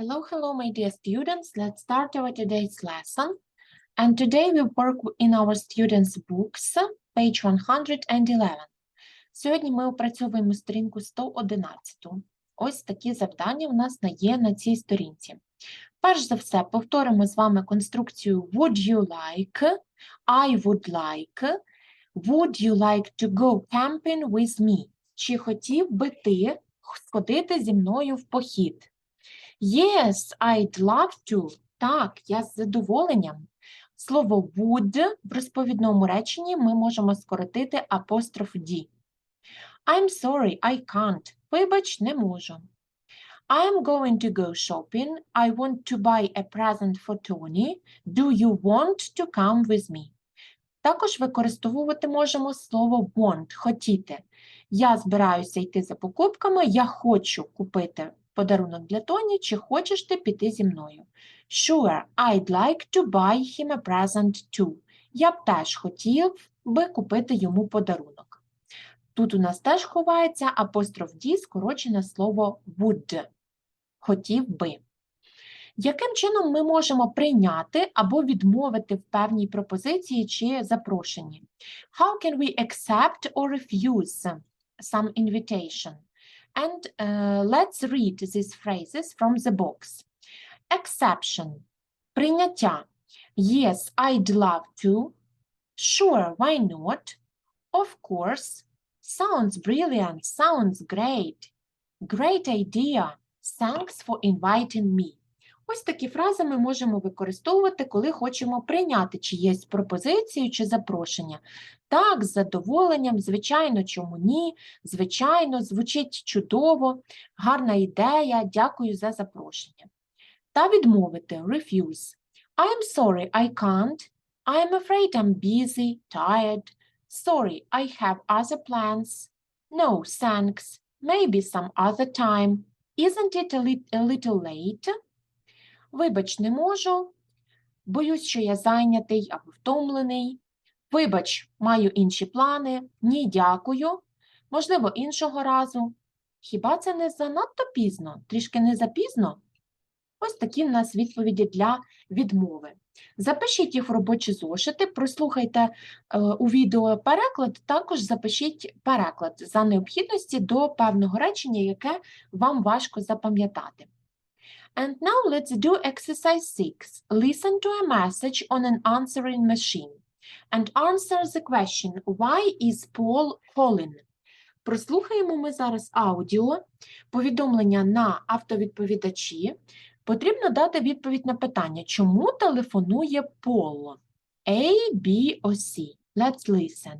Hello, hello, my dear students. Let's start our today's lesson. And today we work in our students' books, page 111. Сьогодні ми опрацьовуємо сторінку 111. Ось такі завдання в нас є на цій сторінці. Перш за все, повторимо з вами конструкцію would you like, I would like, would you like to go camping with me? Чи хотів би ти сходити зі мною в похід? Yes, I'd love to. Так, я з задоволенням. Слово would в розповідному реченні ми можемо скоротити апостроф D. I'm sorry, I can't. Вибач, не можу. I'm going to go shopping. I want to buy a present for Tony. Do you want to come with me? Також використовувати можемо слово want, хотіти. Я збираюся йти за покупками, я хочу купити подарунок для Тоні, чи хочеш ти піти зі мною? Sure, I'd like to buy him a present too. Я б теж хотів би купити йому подарунок. Тут у нас теж ховається апостроф D, скорочене слово would. Хотів би. Яким чином ми можемо прийняти або відмовити в певній пропозиції чи запрошенні? How can we accept or refuse some invitation? And uh, let's read these phrases from the box. Exception. Прийняття. Yes, I'd love to. Sure, why not? Of course. Sounds brilliant. Sounds great. Great idea. Thanks for inviting me. Ось такі фрази ми можемо використовувати, коли хочемо прийняти чиєсь пропозицію чи запрошення. Так, з задоволенням, звичайно, чому ні, звичайно, звучить чудово, гарна ідея, дякую за запрошення. Та відмовити refuse. I'm sorry, I can't. I'm afraid I'm busy, tired. Sorry, I have other plans. No, thanks. Maybe some other time. Isn't it a, lit- a little late? Вибач, не можу. Боюсь, що я зайнятий або втомлений. Вибач, маю інші плани. Ні, дякую. Можливо, іншого разу. Хіба це не занадто пізно? Трішки не запізно? Ось такі в нас відповіді для відмови. Запишіть їх в робочі зошити, прослухайте е, у відео переклад, також запишіть переклад за необхідності до певного речення, яке вам важко запам'ятати. And now let's do exercise 6. Listen to a message on an answering machine and answer the question Why is Paul calling? Прослухаємо ми зараз аудіо, повідомлення на автовідповідачі. Потрібно дати відповідь на питання, чому телефонує Пол? A, B or C? Let's listen.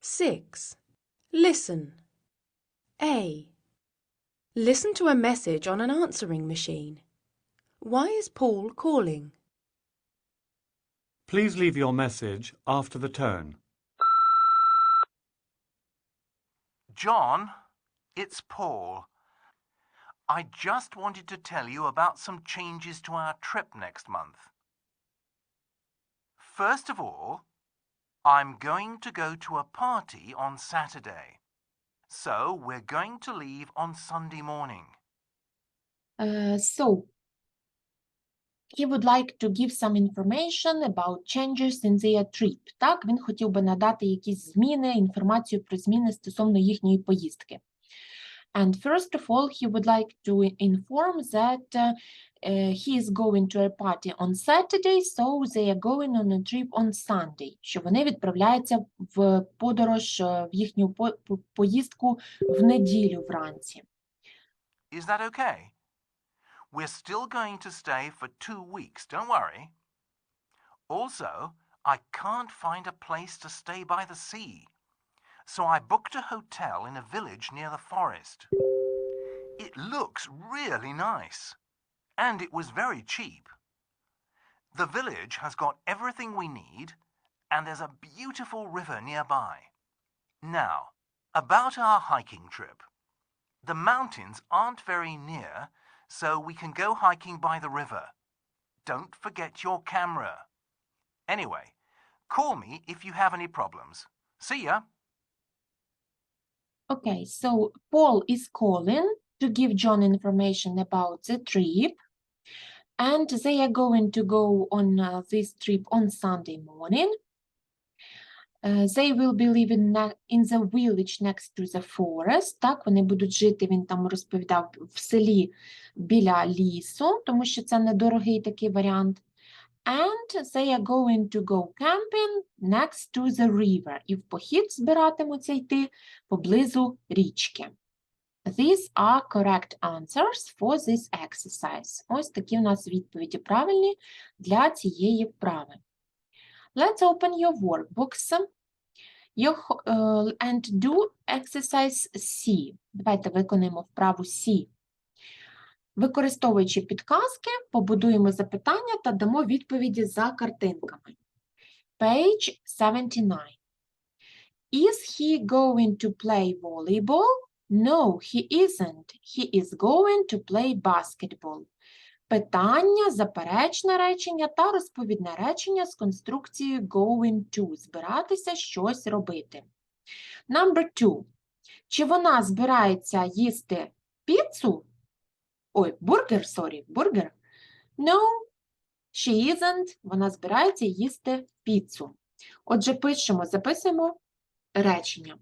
6. Listen. A. Listen to a message on an answering machine. Why is Paul calling? Please leave your message after the tone. John, it's Paul. I just wanted to tell you about some changes to our trip next month. First of all, I'm going to go to a party on Saturday. So we're going to leave on Sunday morning. Uh, so, he would like to give some information about changes in their trip. Так, він хотів би надати якісь зміни, інформацію про зміни стосовно їхньої поїздки. And first of all, he would like to inform that uh, uh, he is going to a party on Saturday, so they are going on a trip on Sunday. Що вони відправляються в подорож е, в їхню по- по- поїздку в неділю вранці. Is that okay? We're still going to stay for two weeks, don't worry. Also, I can't find a place to stay by the sea. So I booked a hotel in a village near the forest. It looks really nice. And it was very cheap. The village has got everything we need, and there's a beautiful river nearby. Now, about our hiking trip. The mountains aren't very near, so we can go hiking by the river. Don't forget your camera. Anyway, call me if you have any problems. See ya! Okay, so Paul is calling to give John information about the trip. And they are going to go on uh, this trip on Sunday morning. Uh, they will be living ne- in the village next to the forest. Так, вони будуть жити, він там розповідав, в селі біля лісу, тому що це недорогий такий варіант. And they are going to go camping next to the river. І в похід збиратимуться йти поблизу річки. These are correct answers for this exercise. Ось такі у нас відповіді правильні для цієї вправи. Let's open your workbooks your, е, and do exercise C. Давайте виконаємо вправу C. Використовуючи підказки, побудуємо запитання та дамо відповіді за картинками. Page 79. Is he going to play volleyball? No, he isn't. He is going to play basketball. Питання, заперечне речення та розповідне речення з конструкцією going to. Збиратися щось робити. Number two. Чи вона збирається їсти піцу? Ой, бургер, sorry, бургер. No, she isn't. Вона збирається їсти піцу. Отже, пишемо, записуємо речення.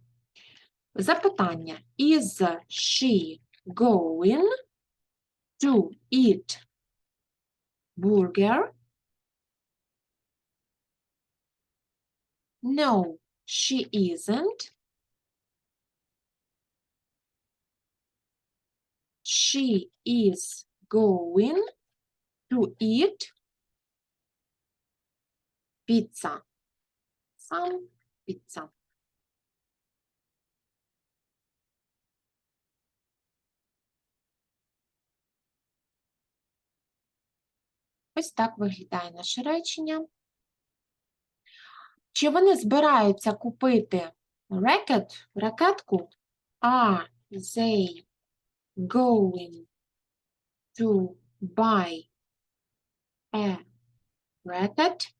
Запитання. Is she going to eat burger? No, she isn't. She is going to eat pizza. Some pizza. Ось так виглядає наше речення. Чи вони збираються купити ракет, ракетку? Are they going to buy a racket?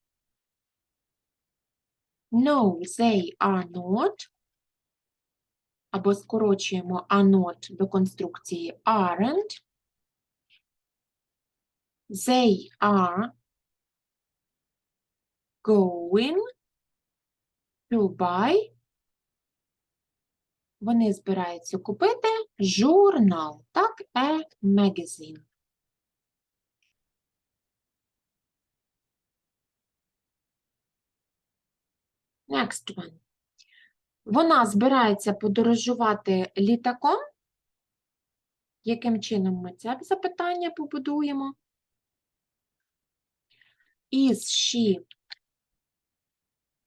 No, they are not. Або скорочуємо are not до конструкції aren't. They are going to buy. Вони збираються купити журнал, так, a magazine. Next one. Вона збирається подорожувати літаком. Яким чином ми це запитання побудуємо? Is she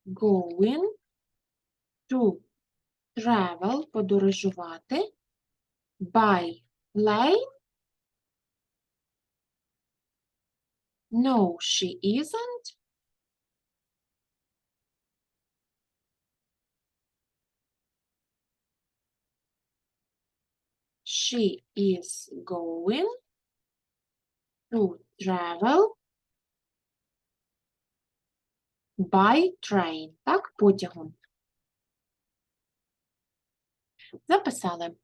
going to travel, подорожувати by plane? No, she isn't. She is going to travel by train, так, потягом. Записали.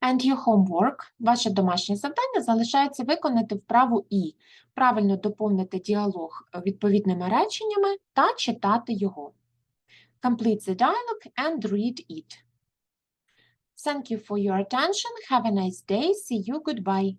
And your homework, ваше домашнє завдання залишається виконати вправу І. Правильно доповнити діалог відповідними реченнями та читати його. Complete the dialogue and read it. Thank you for your attention. Have a nice day. See you. Goodbye.